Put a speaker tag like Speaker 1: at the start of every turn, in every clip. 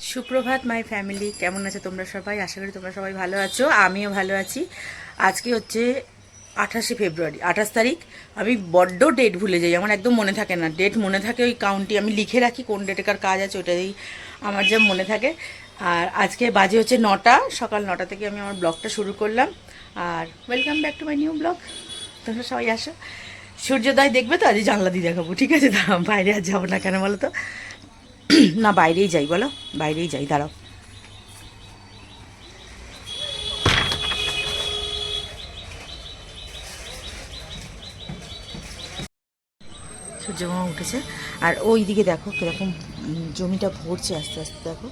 Speaker 1: সুপ্রভাত my family কেমন আছো তোমরা সবাই? আশা করি তোমরা সবাই ভালো আছো। আমিও ভালো আছি। আজকে হচ্ছে আঠাশে ফেব্রুয়ারি, আঠাশ তারিখ। আমি বড্ড ডেট ভুলে যাই, আমার একদম মনে থাকে না। ডেট মনে থাকে ওই কাউন্টি আমি লিখে রাখি কোন ডেটে কার কাজ আছে, ওটাই আমার যা মনে থাকে। আর আজকে বাজে হচ্ছে নটা, সকাল নটা থেকে আমি আমার ব্লগটা শুরু করলাম। আর welcome back to my new blog তোমরা সবাই আসো। সূর্যোদয় দেখবে তো? আজ জানলা দিয়ে দেখাবো, ঠিক আছে? বাইরে আর যাব না কেন বলো তো? না, বাইরেই যাই, বলো। বাইরেই যাই, দাঁড়াও। সূর্যমা উঠেছে। আর ওই দিকে দেখো কীরকম জমিটা ভরছে আস্তে আস্তে, দেখো।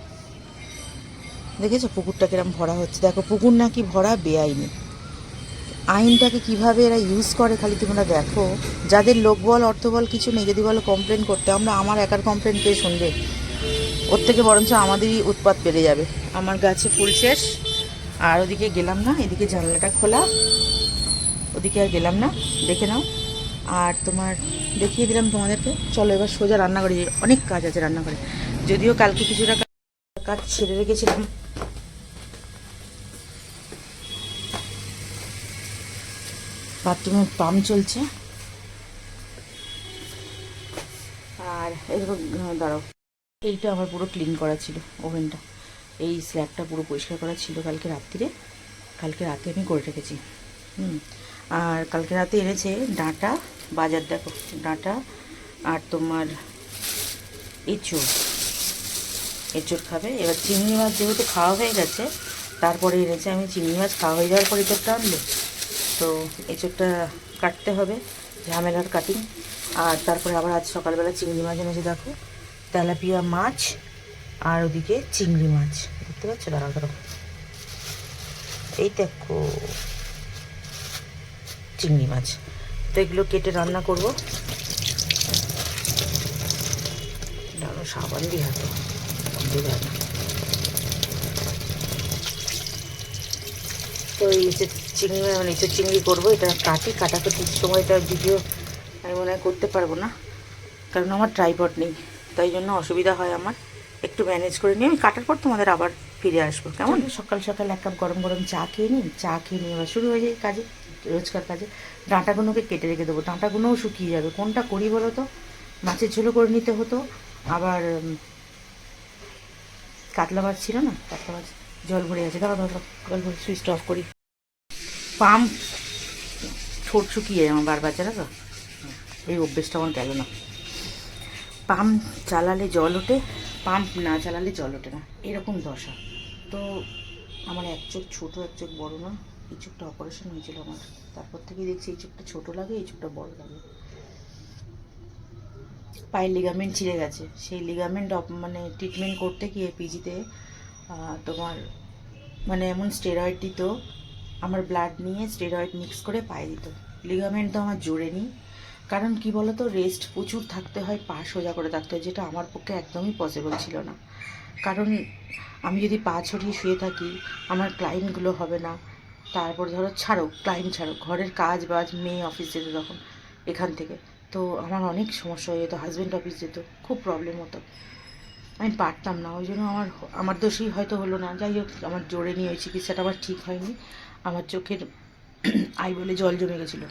Speaker 1: দেখেছ? পুকুরটা কীরকম ভরা হচ্ছে। দেখো, পুকুর নাকি ভরা, বেআইনি। আইনটাকে কীভাবে এরা ইউজ করে খালি তোমরা দেখো। যাদের লোকবল অর্থবল কিছু নেই, যদি বলো কমপ্লেন করতে, আমরা আমার একার কমপ্লেন কে শুনবে? ওর থেকে বরঞ্চ আমাদেরই উৎপাত বেড়ে যাবে। আমার গাছে ফুল শেষ, আর ওদিকে গেলাম না, এদিকে জানলাটা খোলা। ওদিকে আর গেলাম না, দেখে নাও। আর তোমার দেখিয়ে দিলাম তোমাদেরকে। চলো এবার সোজা রান্না করে অনেক কাজ আছে রান্না করে যদিও কালকে কিছুটা কাজ ছেড়ে রেখেছিলাম। বাথরুমে পাম্প চলছে। আর এরকম দাঁড়াও। এইটা আমার পুরো ক্লিন করা ছিল, ওভেনটা। এই স্ল্যাবটা পুরো পরিষ্কার করা ছিল কালকে রাত্রিরে কালকে রাতে আমি করে রেখেছি। হুম। আর কালকে রাতে এনেছে ডাঁটা, বাজার দেখো, ডাঁটা আর তোমার এঁচড়। এঁচড় খাবে। এবার চিংড়ি মাছ যেহেতু খাওয়া হয়ে গেছে, তারপরে এনেছে আমি চিংড়ি মাছ। খাওয়া হয়ে যাওয়ার পরে এঁচড়টা আনলো তো এঁচড়টা কাটতে হবে, ঝামেলার কাটিং আর তারপরে আবার আজ সকালবেলা চিংড়ি মাছ এনেছে, দেখো। তেলাপিয়া মাছ আর ওদিকে চিংড়ি মাছ। দেখতে পাচ্ছ? দাঁড়াও দাঁড়াও। এই দেখো, চিংড়ি মাছ। তো এগুলো কেটে রান্না করব। সাবান দিয়ে হাতে দিয়ে তো এই যে চিংড়ি মানে নিচে চিংড়ি করব, এটা কাটি কাটাতে ঠিক সময়টা ভিডিও আমি মনে হয় করতে পারব না। কারণ আমার ট্রাইপড নেই, তাই জন্য অসুবিধা হয় আমার। একটু ম্যানেজ করে নিয়ে আমি কাটার পর তোমাদের আবার ফিরে আসব, কেমন? সকাল সকাল এক কাপ গরম গরম চা খেয়ে নিই, চা খেয়ে নিয়ে আবার শুরু হয়ে যায় কাজে, রোজকার কাজে। ডাঁটাগুলোকে কেটে রেখে দেবো, ডাঁটাগুলোও শুকিয়ে যাবে। কোনটা করি বলো তো? মাছের ঝোলও করে নিতে হতো, আবার কাতলা মাছ ছিল না? কাতলা মাছ জল ভরে আছে দাঁড়া দাঁড়া জল ভরে সুইচটা অফ করি। পাম্প ঠোঁট শুকিয়ে আমার বারবার, জানো তো? এই অভ্যেসটা আমার গেল না। পাম্প চালালে জল ওঠে, পাম্প না চালালে জল ওঠে না। এরকম দশা। তো আমার এক চোখ ছোটো, এক চোখ বড়ো না, এই চোখটা অপারেশন হয়েছিল আমার। তারপর থেকে দেখছি এই চোখটা ছোটো লাগে, এই চোখটা বড় লাগে। পায়ের লিগামেন্ট ছিঁড়ে গেছে। সেই লিগামেন্ট মানে ট্রিটমেন্ট করতে গিয়ে পিজিতে তোমার মানে এমন স্টেরয়েড দিত, আমার ব্লাড নিয়ে স্টেরয়েড মিক্স করে পায়ে দিত। লিগামেন্ট তো আমার জোরে নি কারণ কি বলতো রেস্ট প্রচুর থাকতে হয়, পা সোজা করে থাকতে হয়, যেটা আমার পক্ষে একদমই পসিবল ছিল না। কারণ আমি যদি পা ছড়িয়ে শুয়ে থাকি, আমার ক্লায়েন্টগুলো হবে না। তারপর ধরো, ছাড়ো ক্লায়েন্ট ছাড়ো, ঘরের কাজ বাজ, মেয়ে অফিস যেত তখন এখান থেকে। তো আমার অনেক সমস্যা হয়ে যেত হাজব্যান্ড অফিস যেত, খুব প্রবলেম হতো। আমি পারতাম না, ওই জন্য আমার আমার দোষই হয়তো হলো না। যাই হোক, আমার জোরে নিয়ে ওই চিকিৎসাটা আমার ঠিক হয়নি। আমার চোখের আই বলে জল জমে গেছিল।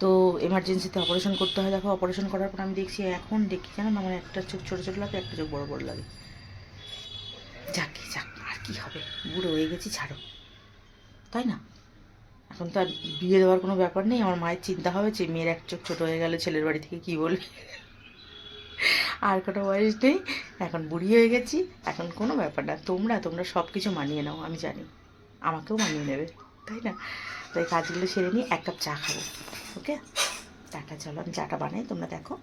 Speaker 1: তো এমার্জেন্সিতে অপারেশন করতে হয়। দেখো অপারেশন করার পর আমি দেখছি এখন দেখি জানো আমার একটা চোখ, ছোটো ছোটো লাগে, একটা চোখ বড় বড় লাগে। যাক যাক, আর কি হবে? বুড়ো হয়ে গেছি, ছাড়ো। তাই না? এখন তো আর বিয়ে দেওয়ার কোনো ব্যাপার নেই। আমার মায়ের চিন্তা হবে যে, মেয়ের এক চোখ ছোটো হয়ে গেলে ছেলের বাড়ি থেকে কী বলবে? আর কোনো বয়স নেই। এখন বুড়ি হয়ে গেছি। এখন কোনো ব্যাপার না। তোমরা তোমরা সব কিছু মানিয়ে নাও, আমি জানি। আমাকেও মানিয়ে নেবে, তাই না? তাই কাজগুলো সেরে নিয়ে এক কাপ চা খাব, ওকে? টাটা, চলো, আমি চাটা বানাই, তোমরা দেখো।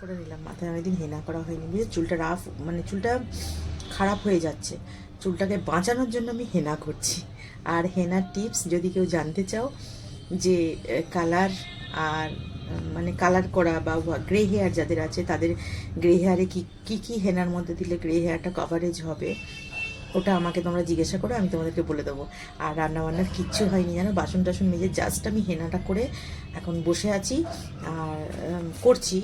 Speaker 1: করে নিলাম মাথায় অনেকদিন হেনা করা হয়নি বুঝে চুলটা রাফ মানে চুলটা খারাপ হয়ে যাচ্ছে। চুলটাকে বাঁচানোর জন্য আমি হেনা করছি। আর হেনার টিপস যদি কেউ জানতে চাও, যে কালার আর মানে কালার করা বা গ্রে হেয়ার যাদের আছে, তাদের গ্রে হেয়ারে কী কী কী হেনার মধ্যে দিলে গ্রে হেয়ারটা কভারেজ হবে? ওটা আমাকে তোমরা জিজ্ঞাসা করো, আমি তোমাদেরকে বলে দেবো। আর রান্নাবান্নার কিচ্ছু হয়নি জানো? বাসন টাসন মেজে জাস্ট আমি হেনাটা করে এখন বসে আছি। আর করছি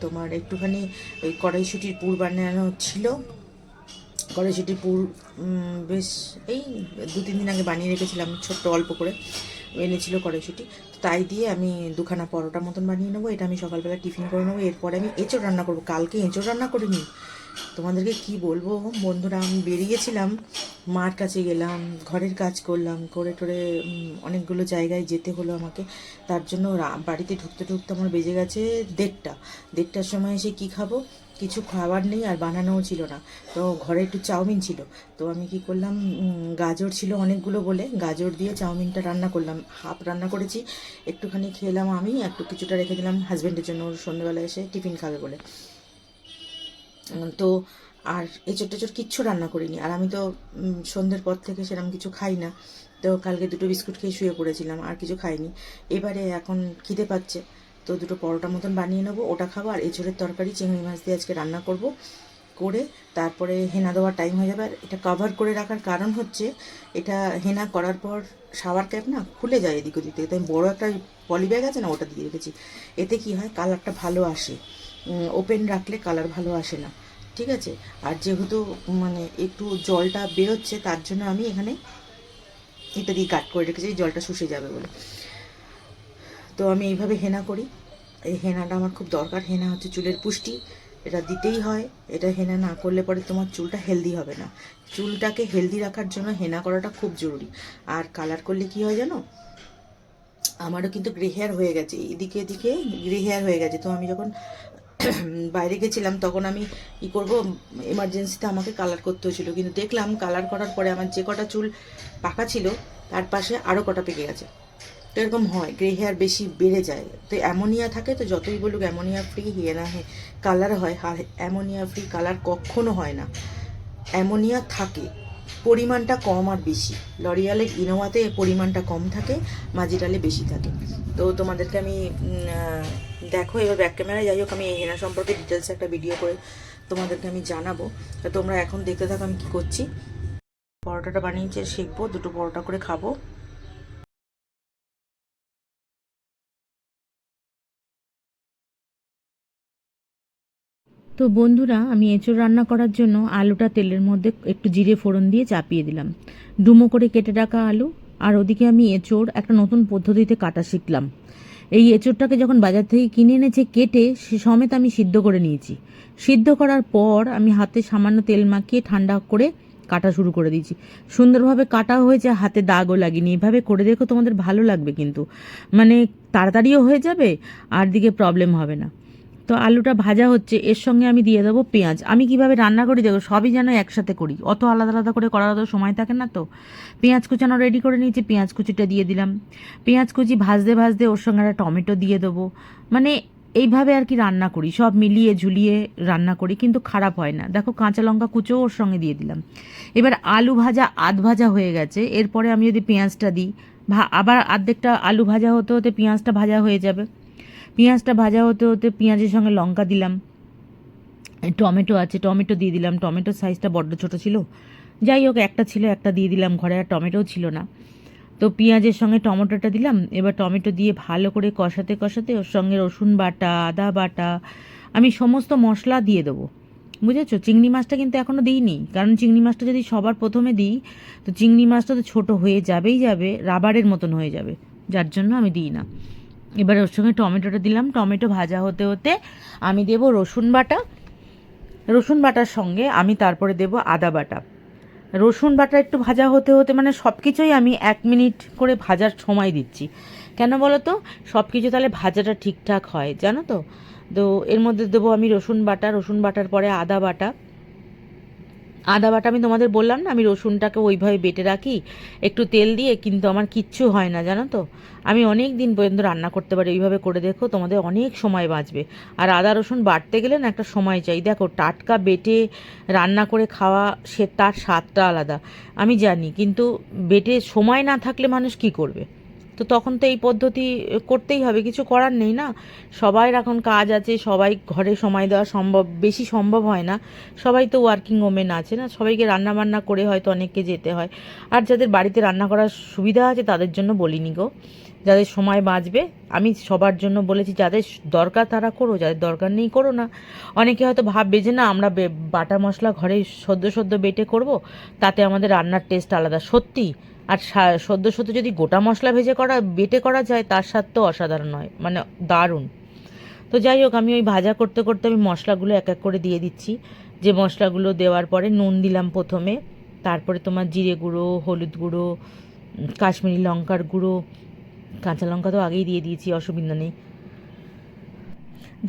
Speaker 1: তোমার একটুখানি ওই কড়াইশুটির পুর বানানো ছিল। কড়াইশুটির পুর বেশ, এই দু, তিন দিন আগে বানিয়ে রেখেছিলাম, ছোট্ট অল্প করে। এনেছিল কড়াইশুটি। তাই দিয়ে আমি দুখানা পরোটা মতন বানিয়ে নেব। এটা আমি সকালবেলা টিফিন করে নেব। এরপরে আমি এঁচড় রান্না করব। কালকে এঁচড় রান্না করিনি। তোমাদেরকে কি বলব? বন্ধুরা, আমি বেরিয়েছিলাম, মার কাছে গেলাম, ঘরের কাজ করলাম, করে টোরে অনেকগুলো জায়গায় যেতে হলো আমাকে। তার জন্য বাড়িতে ঢুকতে ঢুকতে আমার বেজে গেছে দেড়টা। দেড়টার সময় এসে কি খাব? কিছু খাবার নেই আর বানানোও ছিল না। তো ঘরে একটু চাউমিন ছিল। তো আমি কি করলাম গাজর ছিল অনেকগুলো বলে, গাজর দিয়ে চাউমিনটা রান্না করলাম। হাফ রান্না করেছি। একটুখানি খেলাম আমি, একটু কিছুটা রেখে দিলাম হাজব্যান্ডের জন্য। ওর সন্ধ্যেবেলা এসে টিফিন খাবে বলে। তো আর এঁচড় টেচড় কিচ্ছু রান্না করিনি। আর আমি তো সন্ধ্যের পর থেকে সেরকম কিছু খাই না। তো কালকে দুটো বিস্কুট খেয়ে শুয়ে পড়েছিলাম, আর কিছু খাইনি। এবারে এখন খিদে পাচ্ছে, তো দুটো পরোটা মতন বানিয়ে নেব, ওটা খাব, আর এঁচড়ের তরকারি, চিংড়ি মাছ দিয়ে আজকে রান্না করব। করে তারপরে হেনা দেওয়ার টাইম হয়ে যাবে, আর এটা কভার করে রাখার কারণ হচ্ছে, এটা হেনা করার পর শাওয়ার ক্যাপ না খুলে যায় এদিক ওদিক থেকে। তাই বড় একটা পলি ব্যাগ আছে না, ওটা দিয়ে রেখেছি। এতে কি হয় কালারটা ভালো আসে। ওপেন রাখলে কালার ভালো আসে না। ঠিক আছে? আর যেহেতু মানে একটু জলটা বেরোচ্ছে, তার জন্য আমি এখানে এটা দিয়ে কাট করে রেখেছি জলটা শুষে যাবে বলে। তো আমি এইভাবে হেনা করি। এই হেনাটা আমার খুব দরকার। হেনা হচ্ছে চুলের পুষ্টি। এটা দিতেই হয়। এটা হেনা না করলে পরে তোমার চুলটা হেলদি হবে না। চুলটাকে হেলদি রাখার জন্য হেনা করাটা খুব জরুরি। আর কালার করলে কি হয় জানো? আমারও কিন্তু গ্রে হেয়ার হয়ে গেছে। এদিকে এদিকে গ্রে হেয়ার হয়ে গেছে। তো আমি যখন বাইরে গেছিলাম, তখন আমি কি করব? এমার্জেন্সিতে আমাকে কালার করতে হয়েছিল। কিন্তু দেখলাম কালার করার পরে আমার যে কটা চুল পাকা ছিল, তার পাশে আরও কটা পেকে গেছে। তো এরকম হয় গ্রে হেয়ার বেশি বেড়ে যায়। তো অ্যামোনিয়া থাকে তো, যতই বলুক অ্যামোনিয়া ফ্রি হেয়ার কালার হয় আর অ্যামোনিয়া ফ্রি কালার কখনো হয় না। অ্যামোনিয়া থাকে। পরিমাণটা কম আর বেশি। লরিয়ালের ইনোভাতে পরিমাণটা কম থাকে মাজিটালে বেশি থাকে। তো তোমাদেরকে আমি দেখো, এবার ব্যাক ক্যামেরায় যাই হোক, আমি হেনা সম্পর্কে ডিটেলস একটা ভিডিও করে তোমাদেরকে আমি জানাব। তা তোমরা এখন দেখতে থাকো আমি কী করছি। পরোটাটা বানিয়েছে শিখব, দুটো পরোটা করে খাব।
Speaker 2: তো বন্ধুরা, আমি এঁচোড় রান্না করার জন্য আলুটা তেলের মধ্যে একটু জিরে ফোড়ন দিয়ে চাপিয়ে দিলাম। ডুমো করে কেটে রাখা আলু, আর ওদিকে আমি এঁচোড় একটা নতুন পদ্ধতিতে কাটা শিখলাম। এই এঁচোড়টাকে যখন বাজার থেকে কিনে এনেছে, কেটে সে সমেত আমি সিদ্ধ করে নিয়েছি। সিদ্ধ করার পর আমি হাতে সামান্য তেল মাখিয়ে ঠান্ডা করে কাটা শুরু করে দিয়েছি। সুন্দরভাবে কাটা হয়েছে, হাতে দাগও লাগেনি। এভাবে করে দেখো তোমাদের ভালো লাগবে কিন্তু। মানে তাড়াতাড়িও হয়ে যাবে, আর দিকে প্রবলেম হবে না। তো আলুটা ভাজা হচ্ছে, এর সঙ্গে আমি দিয়ে দেবো পেঁয়াজ। আমি কীভাবে রান্না করি দেখো, সবই যেন একসাথে করি। অত আলাদা আলাদা করে করার তো সময় থাকে না তো। পেঁয়াজ কুচানো রেডি করে নিয়েছি, পেঁয়াজ কুচিটা দিয়ে দিলাম। পেঁয়াজ কুচি ভাজতে ভাজতে ওর সঙ্গে একটা টমেটো দিয়ে দেবো। মানে এইভাবে আর কি রান্না করি, সব মিলিয়ে ঝুলিয়ে রান্না করি, কিন্তু খারাপ হয় না। দেখো, কাঁচা লঙ্কা কুচো ওর সঙ্গে দিয়ে দিলাম। এবার আলু ভাজা আধ ভাজা হয়ে গেছে, এরপরে আমি যদি পেঁয়াজটা দিই আবার আর্ধেকটা আলু ভাজা হতে হতে পেঁয়াজটা ভাজা হয়ে যাবে। পেঁয়াজটা ভাজা হতে হতে পেঁয়াজের সঙ্গে লঙ্কা দিলাম। টমেটো আছে, টমেটো দিয়ে দিলাম। টমেটোর সাইজটা বড্ড ছোটো ছিল। যাই হোক, একটা ছিল, একটা দিয়ে দিলাম ঘরে, আর টমেটোও ছিল না। তো পেঁয়াজের সঙ্গে টমেটোটা দিলাম। এবার টমেটো দিয়ে ভালো করে কষাতে কষাতে ওর সঙ্গে রসুন বাটা, আদা বাটা, আমি সমস্ত মশলা দিয়ে দেবো। বুঝেছ? চিংড়ি মাছটা কিন্তু এখনও দিইনি। কারণ চিংড়ি মাছটা যদি সবার প্রথমে দিই, তো চিংড়ি মাছটা তো ছোটো হয়ে যাবেই যাবে, রাবারের মতন হয়ে যাবে। যার জন্য আমি দিই না। এবার ওর সঙ্গে টমেটোটা দিলাম। টমেটো ভাজা হতে হতে আমি দেব রসুন বাটা। রসুন বাটার সঙ্গে আমি তারপরে দেব আদা বাটা। রসুন বাটা একটু ভাজা হতে হতে মানে সব কিছুই আমি এক মিনিট করে ভাজার সময় দিচ্ছি। কেন বলো তো সব কিছু তাহলে ভাজাটা ঠিকঠাক হয়, জানো তো? তো এর মধ্যে দেবো আমি রসুন বাটা। রসুন বাটার পরে আদা বাটা। আদা বাটা আমি তোমাদের বললাম না, আমি রসুনটাকে ওইভাবে বেটে রাখি, একটু তেল দিয়ে, কিন্তু আমার কিচ্ছু হয় না, জানো তো? আমি অনেক দিন পর্যন্ত রান্না করতে পারি এইভাবে করে দেখো, তোমাদের অনেক সময় বাঁচবে। আর আদা রসুন বাটতে গেলে না একটা সময় চাই। দেখো, টাটকা বেটে রান্না করে খাওয়া, সে তার স্বাদটা আলাদা। আমি জানি, কিন্তু বেটে সময় না থাকলে মানুষ কি করবে? তো তখন তো এই পদ্ধতি করতেই হবে, কিছু করার নেই না? সবাই এখন কাজ আছে, সবাই ঘরে সময় দেওয়া সম্ভব, বেশি সম্ভব হয় না। সবাই তো ওয়ার্কিং ওমেন আছে না? সবাইকে রান্না বান্না করে হয়তো অনেককে যেতে হয়। আর যাদের বাড়িতে রান্না করার সুবিধা আছে, তাদের জন্য বলিনি গো। যাদের সময় বাঁচবে, আমি সবার জন্য বলেছি, যাদের দরকার তারা করো, যাদের দরকার নেই করো না। অনেকে হয়তো ভাববে যে না, আমরা বাটা মশলা ঘরে সদ্য সদ্য বেটে করব, তাতে আমাদের রান্নার টেস্ট আলাদা। সত্যি আর সদ্য সদ্য যদি গোটা মশলা ভেজে করা, বেটে করা যায়, তার স্বাদ তো অসাধারণ হয় মানে দারুণ। তো যাই হোক, আমি ওই ভাজা করতে করতে আমি মশলাগুলো এক এক করে দিয়ে দিচ্ছি। যে মশলাগুলো দেওয়ার পরে নুন দিলাম প্রথমে, তারপরে তোমার জিরে গুঁড়ো, হলুদ গুঁড়ো কাশ্মীরি লঙ্কার গুঁড়ো, কাঁচা লঙ্কা তো আগেই দিয়ে দিয়েছি, অসুবিধা নেই।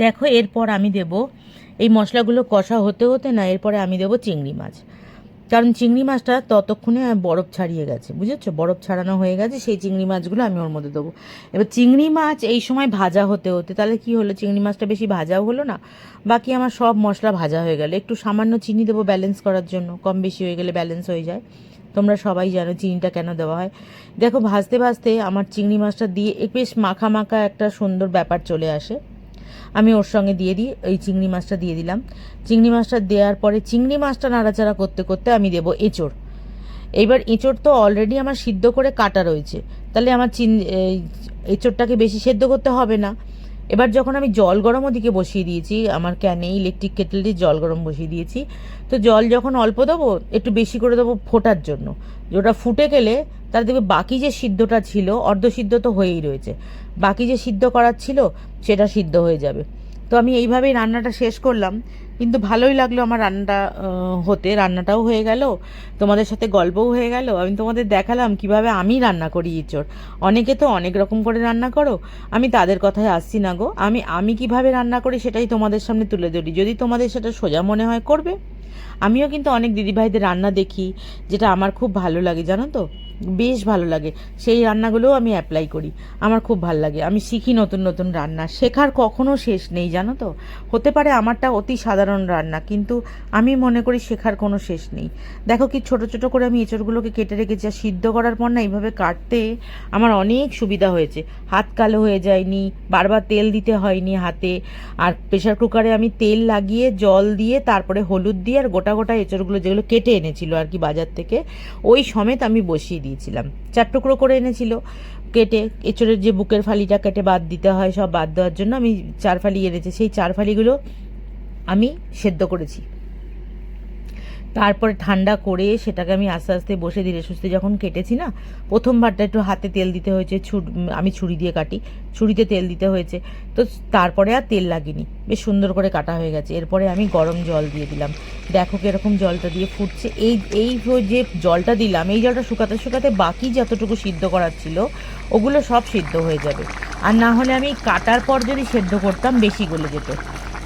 Speaker 2: দেখো, এরপর আমি দেব, এই মশলাগুলো কষা হতে হতে না, এরপরে আমি দেব চিংড়ি মাছ। কারণ চিংড়ি মাছটা ততক্ষণে বরফ ছাড়িয়ে গেছে, বুঝেছ? বরফ ছাড়ানো হয়ে গেছে, সেই চিংড়ি মাছগুলো আমি ওর মধ্যে দেবো। এবার চিংড়ি মাছ এই সময় ভাজা হতে হতে, তাহলে কি হলো? চিংড়ি মাছটা বেশি ভাজাও হলো না? বাকি আমার সব মশলা ভাজা হয়ে গেল। একটু সামান্য চিনি দেবো ব্যালেন্স করার জন্য, কম বেশি হয়ে গেলে ব্যালেন্স হয়ে যায়। তোমরা সবাই জানো চিনিটা কেন দেওয়া হয়। দেখো, ভাজতে ভাজতে আমার চিংড়ি মাছটা দিয়ে বেশ মাখা মাখা একটা সুন্দর ব্যাপার চলে আসে। আমি ওর সঙ্গে দিয়ে দিই, এই চিংড়ি মাছটা দিয়ে দিলাম। চিংড়ি মাছটা দেওয়ার পরে চিংড়ি মাছটা নাড়াচাড়া করতে করতে আমি দেব এঁচড়। এইবার এঁচড় তো অলরেডি আমার সিদ্ধ করে কাটা রয়েছে। তাহলে আমার চিন এঁচোড়টাকে এঁচড়টাকে বেশি সেদ্ধ করতে হবে না। এবার যখন আমি জল গরম ওদিকে বসিয়ে দিয়েছি, আমার ক্যানে ইলেকট্রিক কেটল দিয়ে জল গরম বসিয়ে দিয়েছি, তো জল যখন অল্প দেবো, একটু বেশি করে দেবো ফোটার জন্য। ওটা ফুটে গেলে, তার দেখবে বাকি যে সিদ্ধটা ছিল, অর্ধ সিদ্ধ তো হয়েই রয়েছে। বাকি যে সিদ্ধ করার ছিল, সেটা সিদ্ধ হয়ে যাবে। তো আমি এইভাবেই রান্নাটা শেষ করলাম। কিন্তু ভালোই লাগল আমার রান্নাটা হতে। রান্নাটাও হয়ে গেল, তোমাদের সাথে গল্পও হয়ে গেল। আমি তোমাদের দেখালাম কীভাবে আমি রান্না করি ইঁচড়। অনেকে তো অনেক রকম করে রান্না করো, আমি তাদের কথায় আসছি না গো। আমি আমি কীভাবে রান্না করি সেটাই তোমাদের সামনে তুলে ধরি। যদি তোমাদের সেটা সোজা মনে হয়, করবে। আমিও কিন্তু অনেক দিদিভাইদের রান্না দেখি, যেটা আমার খুব ভালো লাগে, জানো তো? বেশ ভালো লাগে। সেই রান্নাগুলোও আমি অ্যাপ্লাই করি। আমার খুব ভালো লাগে। আমি শিখি নতুন নতুন রান্না। শেখার কখনো শেষ নেই, জানো তো? হতে পারে আমারটা অতি সাধারণ রান্না, কিন্তু আমি মনে করি শেখার কোনো শেষ নেই। দেখো কি ছোট ছোট করে আমি এঁচড়গুলোকে কেটে রেখেছি, আর সিদ্ধ করার পর না এইভাবে কাটতে আমার অনেক সুবিধা হয়েছে। হাত কালো হয়ে যায়নি, বারবার তেল দিতে হয়নি হাতে। আর প্রেশার কুকারে আমি তেল লাগিয়ে জল দিয়ে, তারপরে হলুদ দিয়ে আর গোটা গোটা এঁচড়গুলো যেগুলো কেটে এনেছিল আর কি বাজার থেকে, ওই সমেত আমি বসিয়ে দিয়েছিলাম। চার টুকরো করে এনেছিল। কেটে এঁচড়ের যে বুকের ফালিটা কেটে বাদ দিতে হয়, সব বাদ দেওয়ার জন্য আমি চার ফালি এনেছি। সেই চার ফালিগুলো আমি সেদ্ধ করেছি। তারপরে ঠান্ডা করে সেটাকে আমি আস্তে আস্তে বসে ধীরে সুস্থে যখন কেটেছি না, প্রথমবারটা একটু হাতে তেল দিতে হয়েছে, ছুর আমি ছুরি দিয়ে কাটি, ছুরিতে তেল দিতে হয়েছে। তো তারপরে আর তেল লাগেনি। বেশ সুন্দর করে কাটা হয়ে গেছে। এরপরে আমি গরম জল দিয়ে দিলাম। দেখো কীরকম জলটা দিয়ে ফুটছে। এই এই যে জলটা দিলাম, এই জলটা শুকাতে শুকাতে বাকি যতটুকু সিদ্ধ করার ছিল, ওগুলো সব সিদ্ধ হয়ে যাবে। আর না হলে আমি কাটার পর যদি সেদ্ধ করতাম, বেশি গলে যেত।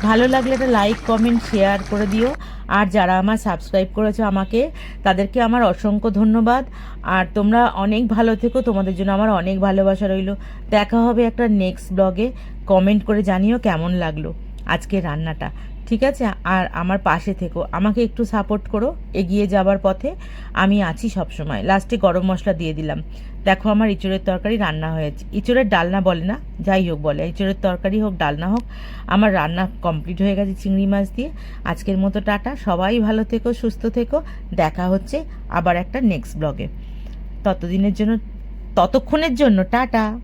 Speaker 2: ভালো লাগলে একটা লাইক কমেন্ট শেয়ার করে দিও। আর যারা আমার সাবস্ক্রাইব করেছ আমাকে, তাদেরকে আমার অসংখ্য ধন্যবাদ। আর তোমরা অনেক ভালো থেকো, তোমাদের জন্য আমার অনেক ভালোবাসা রইল। দেখা হবে একটা নেক্সট ব্লগে কমেন্ট করে জানিও কেমন লাগল। আজকে রান্নাটা, ঠিক আছে? আর আমার পাশে থেকো, আমাকে একটু সাপোর্ট করো, এগিয়ে যাবার পথে আমি আছি সব সময় লাস্টে গরম মশলা দিয়ে দিলাম। দেখো আমার ইঁচড়ের তরকারি রান্না হয়েছে। ইঁচড়ের ডালনা বলে না, যাই হোক বলে। ইঁচড়ের তরকারি হোক, ডালনা হোক, আমার রান্না কমপ্লিট হয়ে গেছে চিংড়ি মাছ দিয়ে। আজকের মতো টাটা। সবাই ভালো থেকো, সুস্থ থেকো। দেখা হচ্ছে আবার একটা নেক্সট ব্লগে ততদিনের জন্য, ততক্ষণের জন্য টাটা।